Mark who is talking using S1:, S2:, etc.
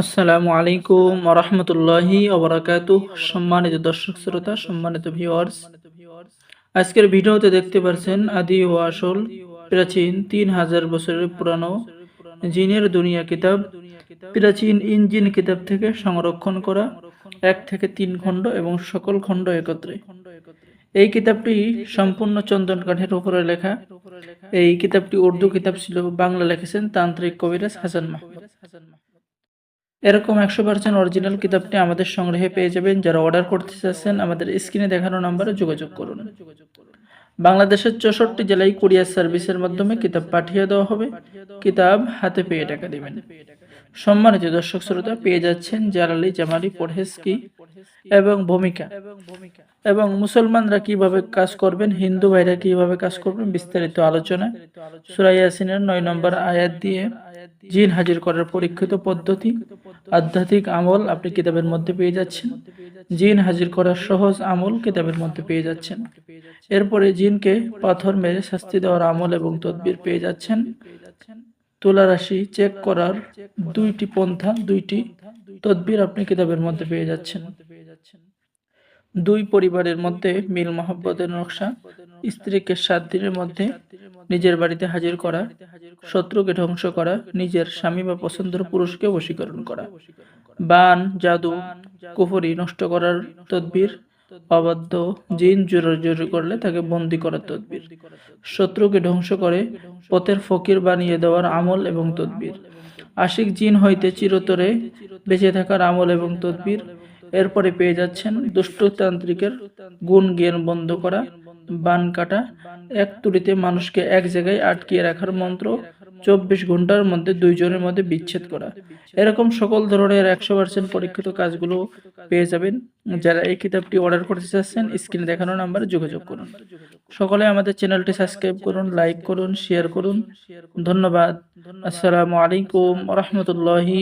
S1: আসসালামু আলাইকুম রহমতুল্লাহি সম্মানিত দর্শক শ্রোতা, সম্মানিত ভিউয়ার্স আজকের ভিডিওতে দেখতে পাচ্ছেন আদি ও আসল, প্রাচীন তিন হাজার বছরের পুরানো জিনের দুনিয়া কিতাব। প্রাচীন ইঞ্জিন কিতাব থেকে সংরক্ষণ করা এক থেকে তিন খণ্ড এবং সকল খণ্ড একত্রে। এই কিতাবটি সম্পূর্ণ চন্দন কাঠের উপরে লেখা। এই কিতাবটি উর্দু কিতাব ছিল, বাংলা লিখেছেন তান্ত্রিক কবিরাজ হাসান মাহমুদ। এরকম একশো পার্সেন্ট অরিজিনাল কিতাবটি আমাদের সংগ্রহে পেয়ে যাবেন। যারা অর্ডার করতে চাচ্ছেন, আমাদের স্ক্রিনে দেখানো নম্বরে যোগাযোগ করুন। বাংলাদেশের চৌষট্টি জেলায় কুরিয়ার সার্ভিসের মাধ্যমে কিতাব পাঠিয়ে দেওয়া হবে। কিতাব হাতে পেয়ে টাকা দেবেন। সম্মানিত দর্শক শ্রোতা, পেয়ে যাচ্ছেন জালালি জামালি পরহেজ কি এবং ভূমিকা। এবং মুসলমানরা কীভাবে কাজ করবেন, হিন্দু ভাইরা কীভাবে কাজ করবেন, বিস্তারিত আলোচনা সুরাই ইয়াসিনের নয় নম্বর আয়াত দিয়ে জিন হাজির করার পরীক্ষিত পদ্ধতি আধ্যাত্মিক আমল আপনি কিতাবের মধ্যে পেয়ে যাচ্ছেন। জিন হাজির করার সহজ আমল কিতাবের মধ্যে পেয়ে যাচ্ছেন। এরপরে জিনকে পাথর মেরে শাস্তি দেওয়ার আমল এবং তদবির পেয়ে যাচ্ছেন। তুলা রাশি চেক করার দুইটি পন্থা, দুইটি তদবির আপনি কিতাবের মধ্যে পেয়ে যাচ্ছেন। দুই পরিবারের মধ্যে মিল মহব্বতের নকশা, স্ত্রীকে সাত দিনের মধ্যে নিজের বাড়িতে হাজির করা শত্রুকে ধ্বংস করা নিজের স্বামী বা পছন্দের পুরুষকে বশীকরণ করা। বান জাদু কুফরি নষ্ট করার তদবির অবাধ্য জিন জোরাজোরি করলে তাকে বন্দি করার তদবির। শত্রুকে ধ্বংস করে পথের ফকির বানিয়ে দেওয়ার আমল এবং তদবির। আশিক জিন হইতে চিরতরে বেঁচে থাকার আমল এবং তদবির। এরপরে পেয়ে যাচ্ছেন দুষ্টতান্ত্রিকের গুণ জ্ঞান বন্ধ করা। বান কাটা, এক তুড়িতে মানুষকে এক জায়গায় আটকিয়ে রাখার মন্ত্র চব্বিশ ঘণ্টার মধ্যে দুইজনের মধ্যে বিচ্ছেদ করা। এরকম সকল ধরনের একশো পার্সেন্ট পরীক্ষিত কাজগুলো পেয়ে যাবেন। যারা এই কিতাবটি অর্ডার করতে চাচ্ছেন, স্ক্রিনে দেখানো নাম্বারে যোগাযোগ করুন। সকলে আমাদের চ্যানেলটি সাবস্ক্রাইব করুন, লাইক করুন, শেয়ার করুন। ধন্যবাদ। আসসালামু আলাইকুম রহমতুল্লাহি